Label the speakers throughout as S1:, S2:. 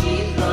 S1: she's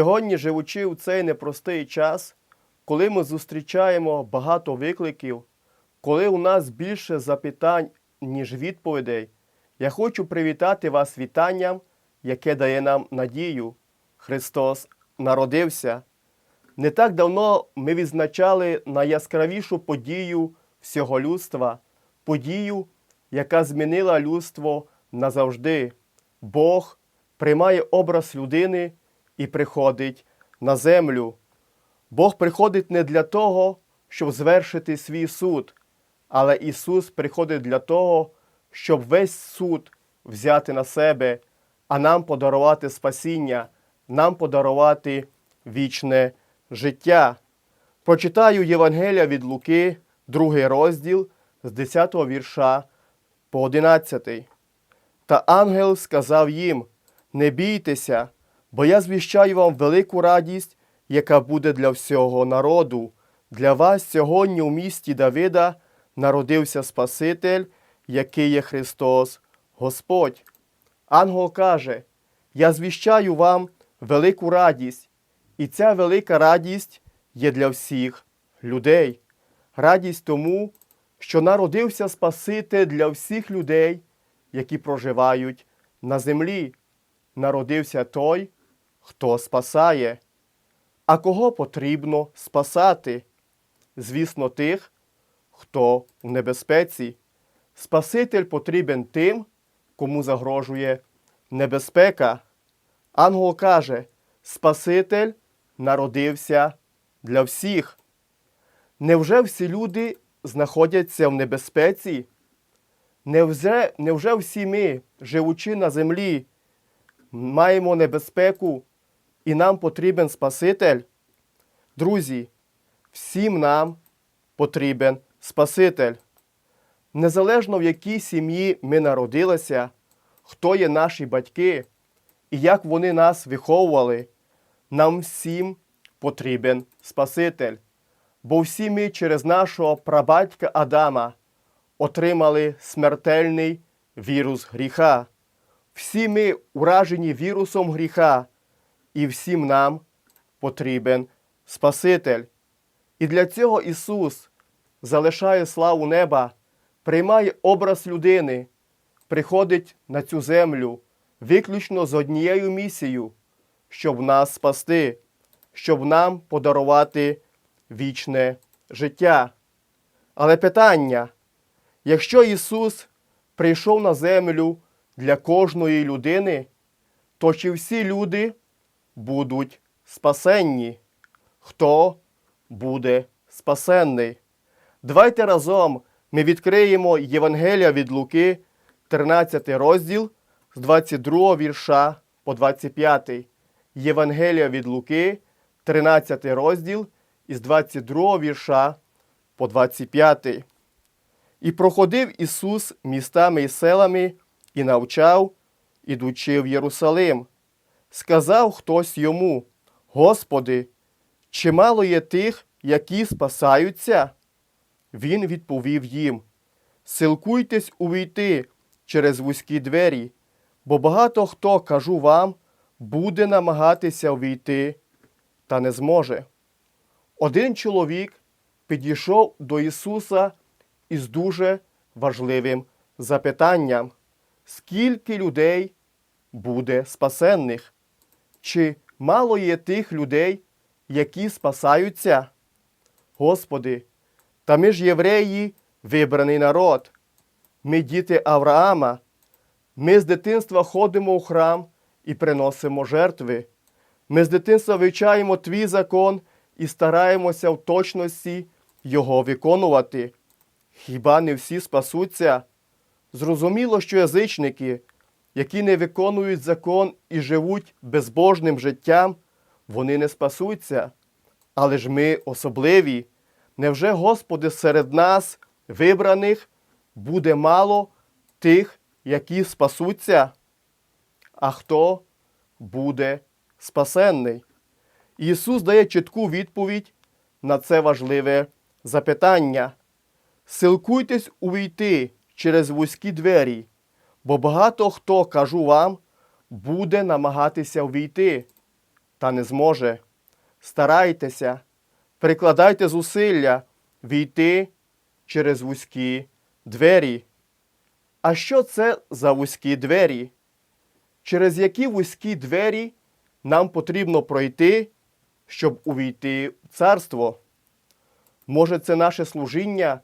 S2: Сьогодні, живучи у цей непростий час, коли ми зустрічаємо багато викликів, коли у нас більше запитань, ніж відповідей, я хочу привітати вас вітанням, яке дає нам надію. Христос народився. Не так давно ми відзначали найяскравішу подію всього людства, подію, яка змінила людство назавжди. Бог приймає образ людини і приходить на землю. Бог приходить не для того, щоб звершити свій суд, але Ісус приходить для того, щоб весь суд взяти на себе, а нам подарувати спасіння, нам подарувати вічне життя. Прочитаю Євангелія від Луки, другий розділ з 10 вірша по 11. Та ангел сказав їм: Не бійтеся, бо я звіщаю вам велику радість, яка буде для всього народу. Для вас сьогодні у місті Давида народився Спаситель, який є Христос Господь. Ангел каже: Я звіщаю вам велику радість, і ця велика радість є для всіх людей. Радість тому, що народився Спаситель для всіх людей, які проживають на землі. Народився той, хто спасає. А кого потрібно спасати? Звісно, тих, хто в небезпеці. Спаситель потрібен тим, кому загрожує небезпека. Ангел каже: Спаситель народився для всіх. Невже всі люди знаходяться в небезпеці? Невже, невже всі ми, живучи на землі, маємо небезпеку і нам потрібен Спаситель? Друзі, всім нам потрібен Спаситель. Незалежно в якій сім'ї ми народилися, хто є наші батьки і як вони нас виховували, нам всім потрібен Спаситель. Бо всі ми через нашого прабатька Адама отримали смертельний вірус гріха. Всі ми уражені вірусом гріха, і всім нам потрібен Спаситель. І для цього Ісус залишає славу неба, приймає образ людини, приходить на цю землю виключно з однією місією, щоб нас спасти, щоб нам подарувати вічне життя. Але питання, якщо Ісус прийшов на землю для кожної людини, то чи всі люди будуть спасенні? Хто буде спасенний? Давайте разом ми відкриємо Євангелія від Луки, 13 розділ з 22 вірша по 25. Євангелія від Луки, 13 розділ із 22 вірша по 25. І проходив Ісус містами і селами і навчав, ідучи в Єрусалим. Сказав хтось йому: Господи, чимало є тих, які спасаються? Він відповів їм: Силкуйтесь увійти через вузькі двері, бо багато хто, кажу вам, буде намагатися увійти, та не зможе. Один чоловік підійшов до Ісуса із дуже важливим запитанням: скільки людей буде спасенних? Чи мало є тих людей, які спасаються? Господи, та ми ж євреї, вибраний народ. Ми діти Авраама. Ми з дитинства ходимо у храм і приносимо жертви. Ми з дитинства вивчаємо твій закон і стараємося в точності його виконувати. Хіба не всі спасуться? Зрозуміло, що язичники, які не виконують закон і живуть безбожним життям, вони не спасуться. Але ж ми особливі. Невже, Господи, серед нас, вибраних, буде мало тих, які спасуться? А хто буде спасенний? Ісус дає чітку відповідь на це важливе запитання. Силкуйтесь увійти через вузькі двері, бо багато хто, кажу вам, буде намагатися увійти, та не зможе. Старайтеся, прикладайте зусилля війти через вузькі двері. А що це за вузькі двері? Через які вузькі двері нам потрібно пройти, щоб увійти в царство? Може, це наше служіння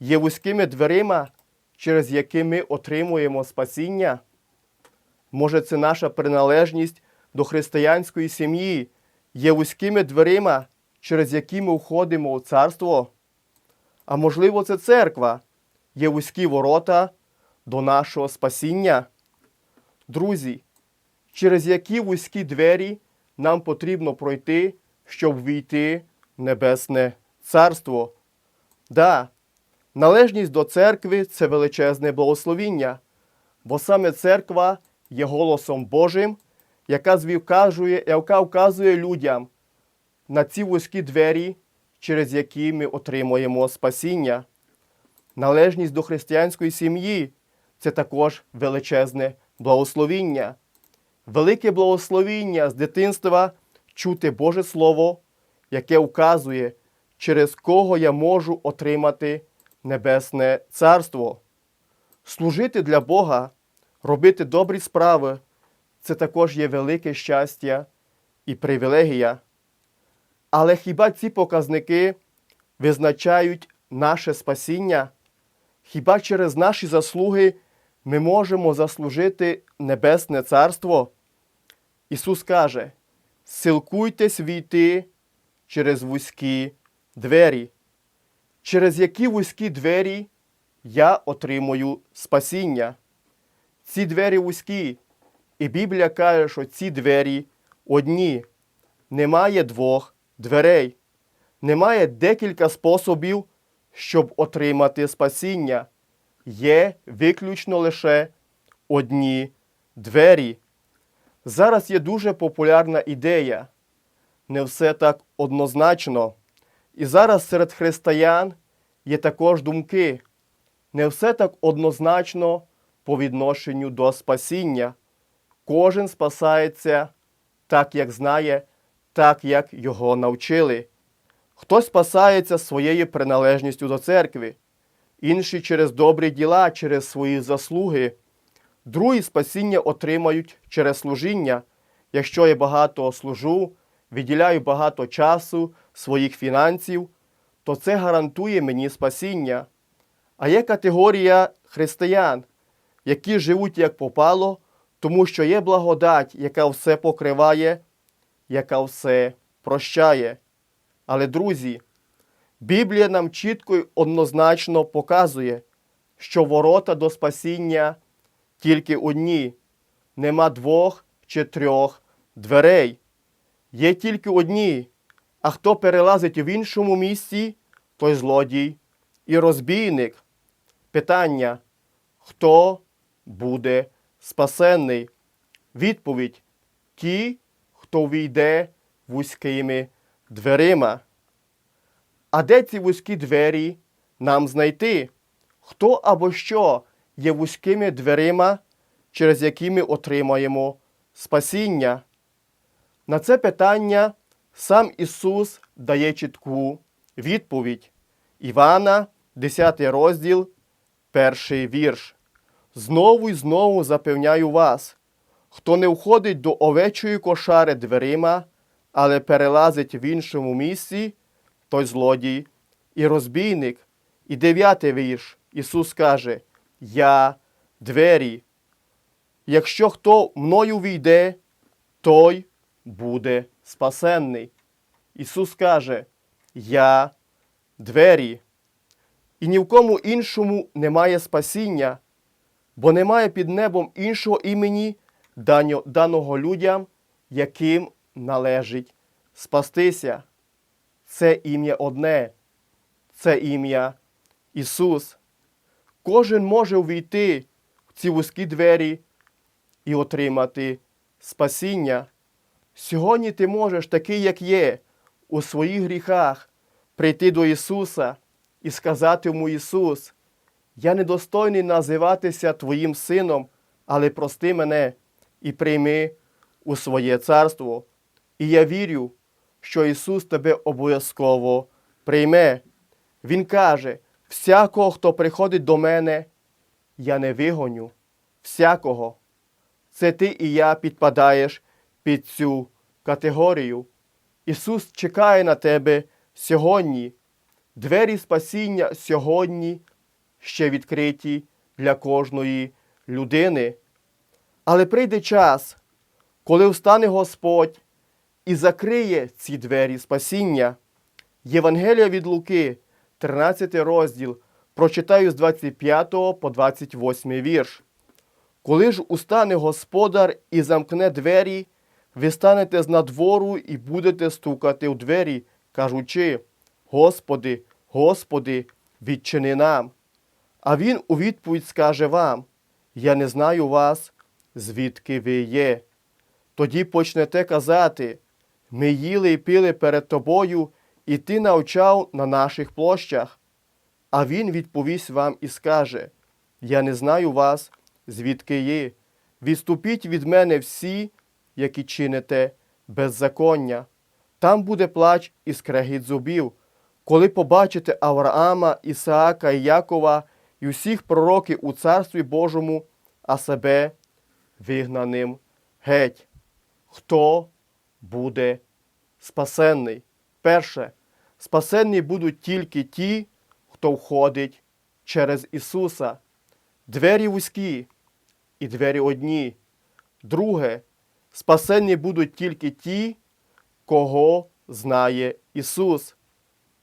S2: є вузькими дверима, через які ми отримуємо спасіння? Може, це наша приналежність до християнської сім'ї є вузькими дверима, через які ми входимо у царство? А можливо, це церква є вузькі ворота до нашого спасіння? Друзі, через які вузькі двері нам потрібно пройти, щоб війти в Небесне Царство? Да, належність до церкви це величезне благословіння, бо саме церква є голосом Божим, яка звівказує, яка вказує людям на ці вузькі двері, через які ми отримуємо спасіння. Належність до християнської сім'ї це також величезне благословіння. Велике благословіння з дитинства чути Боже Слово, яке вказує, через кого я можу отримати Небесне Царство. Служити для Бога, робити добрі справи це також є велике щастя і привілегія. Але хіба ці показники визначають наше спасіння? Хіба через наші заслуги ми можемо заслужити Небесне Царство? Ісус каже: силкуйтесь війти через вузькі двері. Через які вузькі двері я отримую спасіння. Ці двері вузькі, і Біблія каже, що ці двері одні. Немає двох дверей. Немає декілька способів, щоб отримати спасіння. Є виключно лише одні двері. Зараз є дуже популярна ідея. Не все так однозначно. І зараз серед християн є також думки. Не все так однозначно по відношенню до спасіння. Кожен спасається так, як знає, так, як його навчили. Хтось спасається своєю приналежністю до церкви, інші через добрі діла, через свої заслуги. Другі спасіння отримають через служіння. Якщо я багато служу, виділяю багато часу, своїх фінансів, то це гарантує мені спасіння. А є категорія християн, які живуть як попало, тому що є благодать, яка все покриває, яка все прощає. Але, друзі, Біблія нам чітко й однозначно показує, що ворота до спасіння тільки одні, нема двох чи трьох дверей. Є тільки одні, а хто перелазить в іншому місці, той злодій і розбійник. Питання: хто буде спасенний? Відповідь: ті, хто війде вузькими дверима. А де ці вузькі двері нам знайти? Хто або що є вузькими дверима, через які ми отримаємо спасіння? На це питання сам Ісус дає чітку відповідь. Івана, 10 розділ, перший вірш. Знову й знову запевняю вас, хто не входить до овечої кошари дверима, але перелазить в іншому місці, той злодій і розбійник. І дев'ятий вірш. Ісус каже: Я двері. Якщо хто мною війде, той буде спасенний. Ісус каже: Я двері. І ні в кому іншому немає спасіння, бо немає під небом іншого імені, даного людям, яким належить спастися. Це ім'я одне, це ім'я Ісус. Кожен може увійти в ці вузькі двері і отримати спасіння. Сьогодні ти можеш, такий, як є, у своїх гріхах, прийти до Ісуса і сказати йому Ісус, я недостойний називатися Твоїм сином, але прости мене і прийми у своє царство. І я вірю, що Ісус тебе обов'язково прийме. Він каже: всякого, хто приходить до мене, я не вигоню. Всякого. Це ти і я підпадаєш під цю категорію. Ісус чекає на тебе сьогодні. Двері спасіння сьогодні ще відкриті для кожної людини. Але прийде час, коли встане Господь і закриє ці двері спасіння. Євангелія від Луки, 13 розділ, прочитаю з 25 по 28 вірш. Коли ж устане господар і замкне двері, ви станете з надвору і будете стукати в двері, кажучи: Господи, Господи, відчини нам. А він у відповідь скаже вам: Я не знаю вас, звідки ви є. Тоді почнете казати: Ми їли і пили перед тобою, і ти навчав на наших площах. А він відповість вам і скаже: Я не знаю вас, звідки є. Відступіть від мене всі, які чините беззаконня. Там буде плач і скрегіт зубів, коли побачите Авраама, Ісаака і Якова і усіх пророків у Царстві Божому, а себе вигнаним геть. Хто буде спасенний? Перше, спасенні будуть тільки ті, хто входить через Ісуса. Двері вузькі і двері одні. Друге, спасенні будуть тільки ті, кого знає Ісус.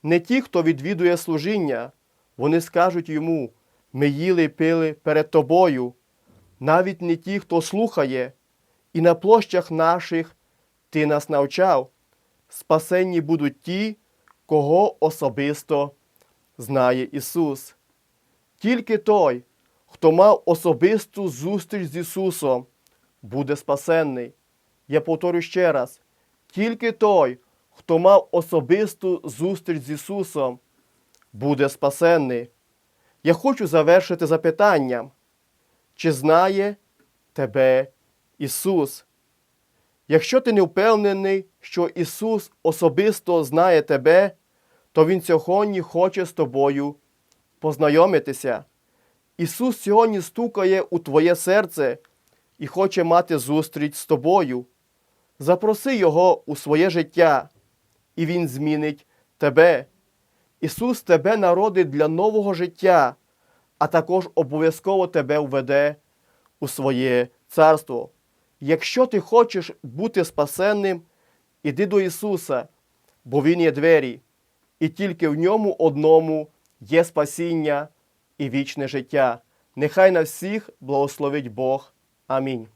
S2: Не ті, хто відвідує служіння, вони скажуть йому: ми їли й пили перед тобою, навіть не ті, хто слухає, і на площах наших ти нас навчав. Спасенні будуть ті, кого особисто знає Ісус. Тільки той, хто мав особисту зустріч з Ісусом, буде спасенний. Я повторю ще раз: тільки той, хто мав особисту зустріч з Ісусом, буде спасенний. Я хочу завершити запитанням, чи знає тебе Ісус? Якщо ти не впевнений, що Ісус особисто знає тебе, то Він сьогодні хоче з тобою познайомитися. Ісус сьогодні стукає у твоє серце і хоче мати зустріч з тобою. Запроси Його у своє життя, і Він змінить тебе. Ісус тебе народить для нового життя, а також обов'язково тебе введе у своє царство. Якщо ти хочеш бути спасенним, іди до Ісуса, бо Він є двері, і тільки в ньому одному є спасіння і вічне життя. Нехай на всіх благословить Бог. Амінь.